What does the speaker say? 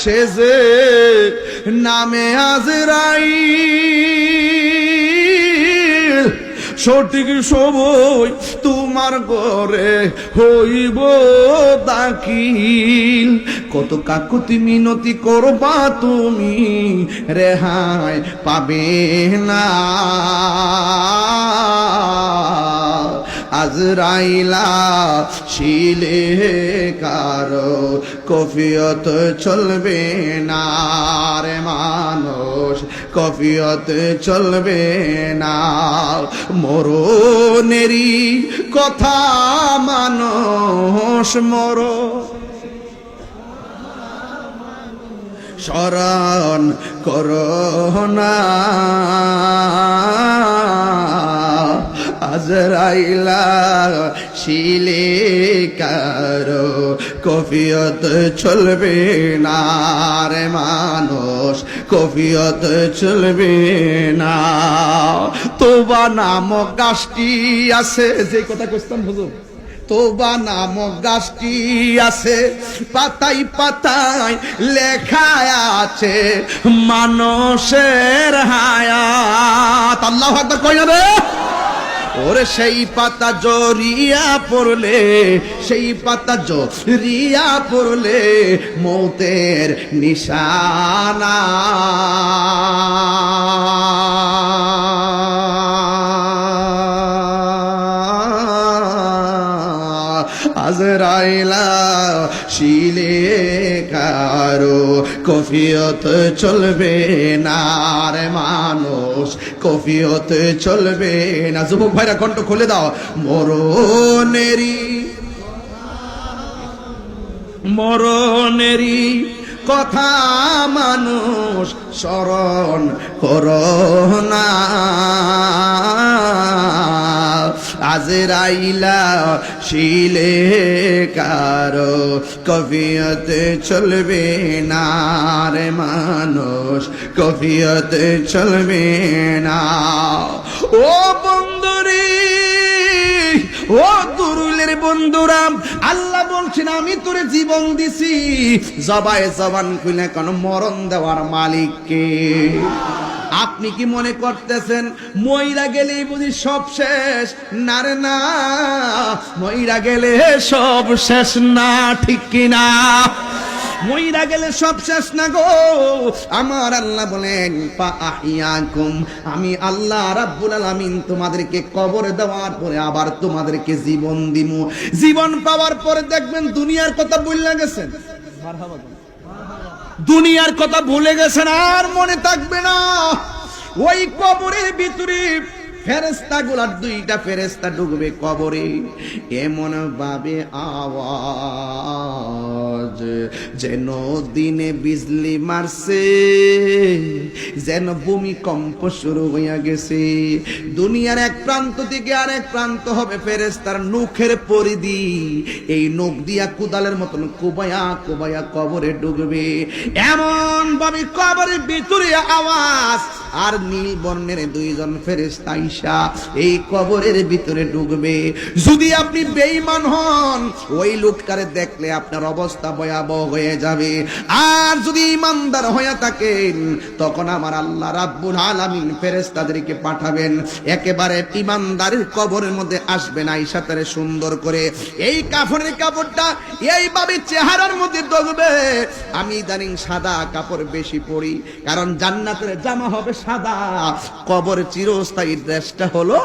সে যে নামে আজরাই সঠিক সময় তোমার ঘরে হইব দাখিল। কত কাকুতি মিনতি করবা তুমি, রেহাই পাবে না। আজরাইলা, শিলে কারও কফিয়ত চলবে না রে মানুষ, কফিয়ত চলবে না। মরনেরই কথা মানুষ মর। স্মরণ করোনা আজরাইলা শিলে কারও কফিয়ত চলবে না রে মানুষ, কফিয়ত চলবে না। তোবা নামক গাছটি আছে, যে কথা কইতাম হুজুর? তোবা নামক গাছটি আছে পাতাই পাতায় লেখা আছে, মানুষের হায়াত। আল্লাহ কই রে? ওরে সেই পাতা জরিয়া পড়লে সেই পাতা জরিয়া পড়লে মৌতের নিশানা। আজরাইলা, শিলে কারও কফিয়ত চলবে না রে মানুষ, কফিয়ত চলবে না। যুবক ভাইরা, কণ্ঠ খুলে দাও। মরনেরি মরনেরি কথা মানুষ স্মরণ করোনা আজরাইলা শিলে কারও কফিয়ত চলবে না রে মানুষ, কফিয়ত চলবে না। ও বন্ধুরি, ও দুরুলের বন্ধুরা, আল্লাহ বলছেন, আমি তোরে জীবন দিছি। জবাই জবান খুলে কোন মরণ দেওয়ার মালিককে। আপনি কি মনে করতেছেন মইরা গেলেই বুঝি সব শেষ? না রে না মইরা গেলে সব শেষ না, ঠিক কিনা মইরা গেলে সব শেষ না গো। আমার আল্লাহ বলেন পা আহিয়াকুম আমি আল্লাহ রাব্বুল আলামিন তোমাদেরকে কবর দেওয়ার পরে আবার তোমাদেরকে জীবন দিমু। জীবন পাওয়ার পরে দেখবেন দুনিয়ার কথা বললা গেছেন। দুনিয়ার কথা ভুলে গেছেন আর মনে থাকবে না। ওই কবরের ভিতরে ফেরেস্তা গুলার দুইটা ফেরেস্তা ঢুকবে কবরে। এমন ভাবে আওয়াজ যেন দিনে বিজলি মারছে, যেন ভূমিকম্প শুরু হইয়া গেছে। দুনিয়ার এক প্রান্ত থেকে আরেক প্রান্ত হবে ফেরেস্তার নুখের পরিধি। এই নখ দিয়া কুদালের মতন কুবায়া কুবায়া কবরে ঢুকবে এমন ভাবে কবরের ভিতরে আওয়াজ আর নীল বর্ণের দুইজন ফেরেস্তা আইসা এই কবরের ভিতরে ঢুকবে যদি আপনি বেঈমান হন, ওই লোকটারে দেখলে আপনার অবস্থা ভয়াবহ হয়ে যাবে। আর যদি ইমানদার হয়ে থাকেন, তখন আমার আল্লাহ রাব্বুল আলামিন ফেরেশতাদেরকে পাঠাবেন। একেবারে ইমানদারের কবরের মধ্যে আসবেন আইসা তারে সুন্দর করে এই কাফনের কাপড়টা এইভাবে চেহারার মধ্যে ঢুকবে আমি ইদানিং সাদা কাপড় বেশি পরি, কারণ জান্নাতের জামা হবে সাদা। কবর চিরস্থায়ী। ড্রেসটা হলো